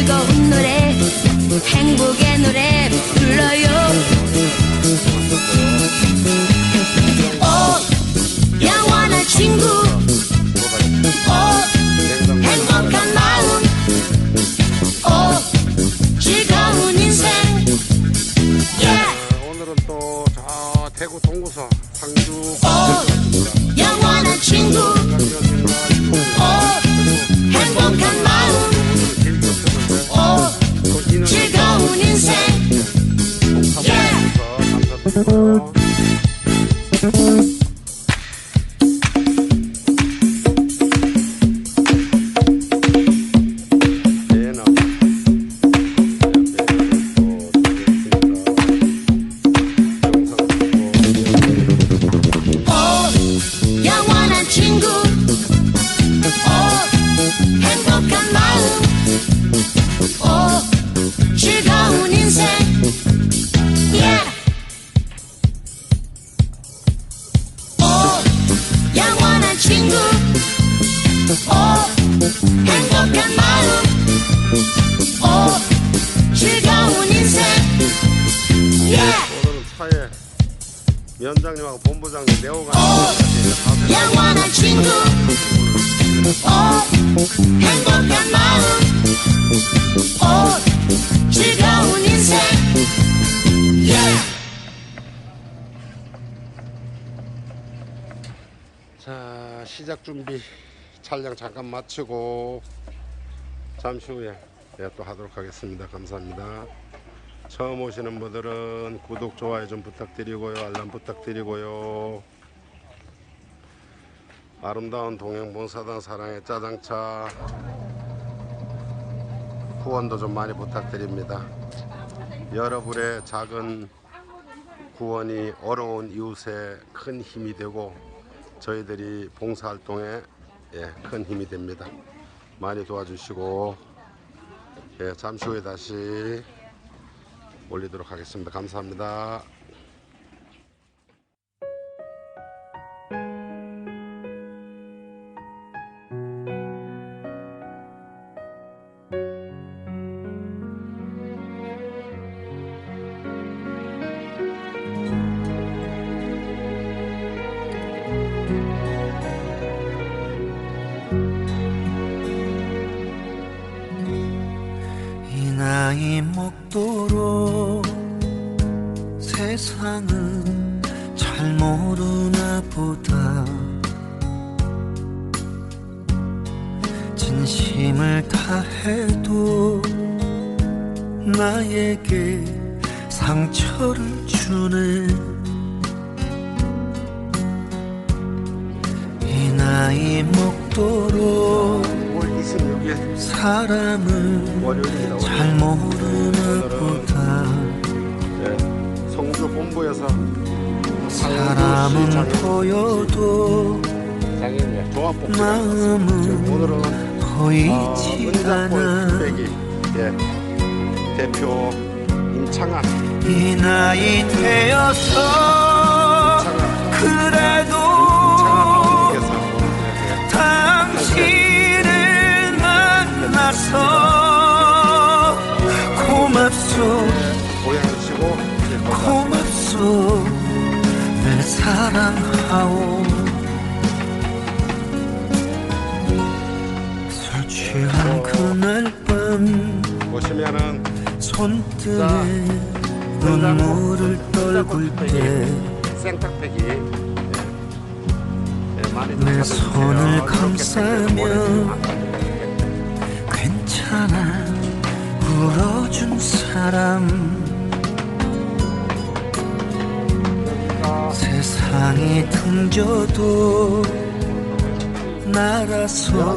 즐거운 노래 행복의 노래 불러요. 오 영원한 친구 yeah. 감 오가 영원한 친구. 오 행복한 마음. 오 즐거운 인생. yeah. 자 시작 준비. 촬영 잠깐 마치고 잠시 후에 네, 또 하도록 하겠습니다. 감사합니다 처음 오시는 분들은 구독 좋아요 좀 부탁드리고요. 알람 부탁드리고요. 아름다운 동행봉사단 사랑의 짜장차 후원도 좀 많이 부탁드립니다. 여러분의 작은 구원이 어려운 이웃에 큰 힘이 되고 저희들이 봉사활동에 예, 큰 힘이 됩니다. 많이 도와주시고 예, 잠시 후에 다시 올리도록 하겠습니다. 감사합니다. 나이 먹도록 5월 26일 사람을. 잘 모르나 보다 예, 성주 본부에서 사람은 보여도 마음은 보이지 은자골 않아. 예, 대표 임창한. 이 나이 되어서 그래 고맙소 고향이시고 예, 고맙소 늘 사랑하오 술 취한 그날 밤 보시면은 손등에 눈물을 떨굴 때 생탁팩이 예. 예, 내. 손을 감싸며. 괜찮아 울어준 사람 땅이 등져도 날아서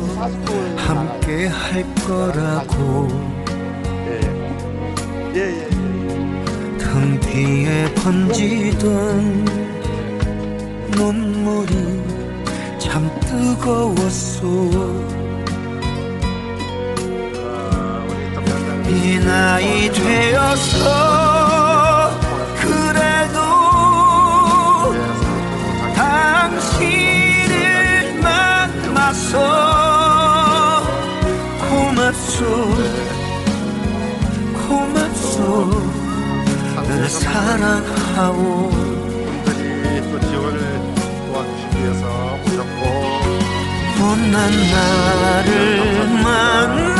함께 할 거라고. 등 뒤에 번지던 눈물이 참 뜨거웠어 나이 되어서 그래도 당신을 만나서 고맙소. 고맙소. 늘 사랑하오. 분들이 또 지원을 도와주시기 위해서 오셨고. 못난 나를 만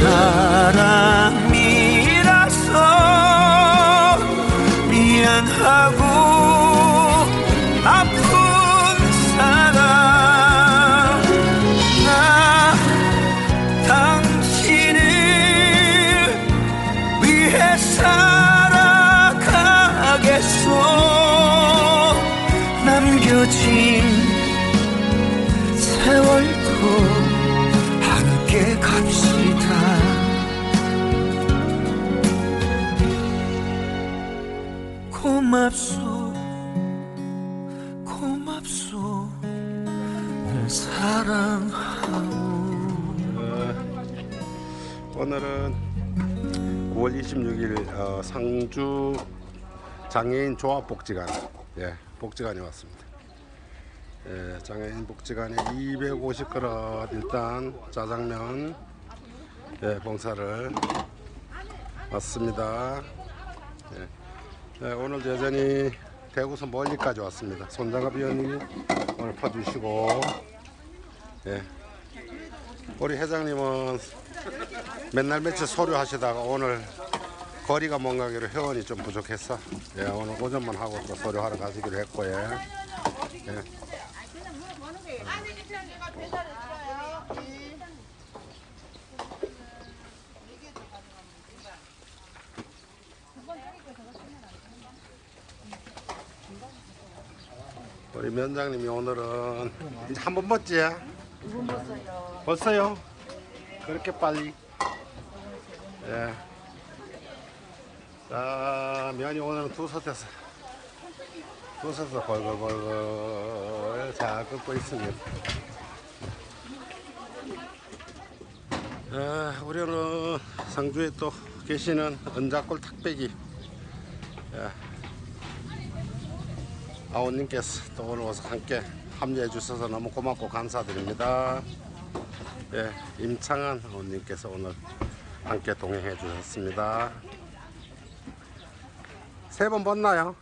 사람이라서 미안하고 아픈 사람. 나 당신을 위해 살아가겠소. 남겨진 고맙소. 고맙소. 늘 사랑하오. 오늘은 9월 26일 어, 상주 장애인 조합 복지관. 예 복지관에 왔습니다. 예, 장애인 복지관에 250그릇 일단 짜장면 예, 봉사를 왔습니다. 예, 예, 오늘 여전히 대구서 멀리까지 왔습니다. 손장갑 위원님이 오늘 퍼주시고 예, 우리 회장님은 맨날 며칠 소류 하시다가 오늘 거리가 먼 가기로 회원이 좀 부족해서 예, 오늘 오전만 하고 또 소류하러 가시기로 했고 예. 예. 우리 면장님이 오늘은 이제 한번 먹지? 두번 먹었어요. 벌써요? 그렇게 빨리? 예. 자, 면이 오늘은 두 솥에서 두 솥에서 골골골골 잘 끓고 있습니다. 아, 우리는 상주에 또 계시는 은자골 탁배기 예. 아우님께서 또 오늘 와서 함께 합류해 주셔서 너무 고맙고 감사드립니다. 예, 임창한 아우님께서 오늘 함께 동행해 주셨습니다. 세 번 봤나요?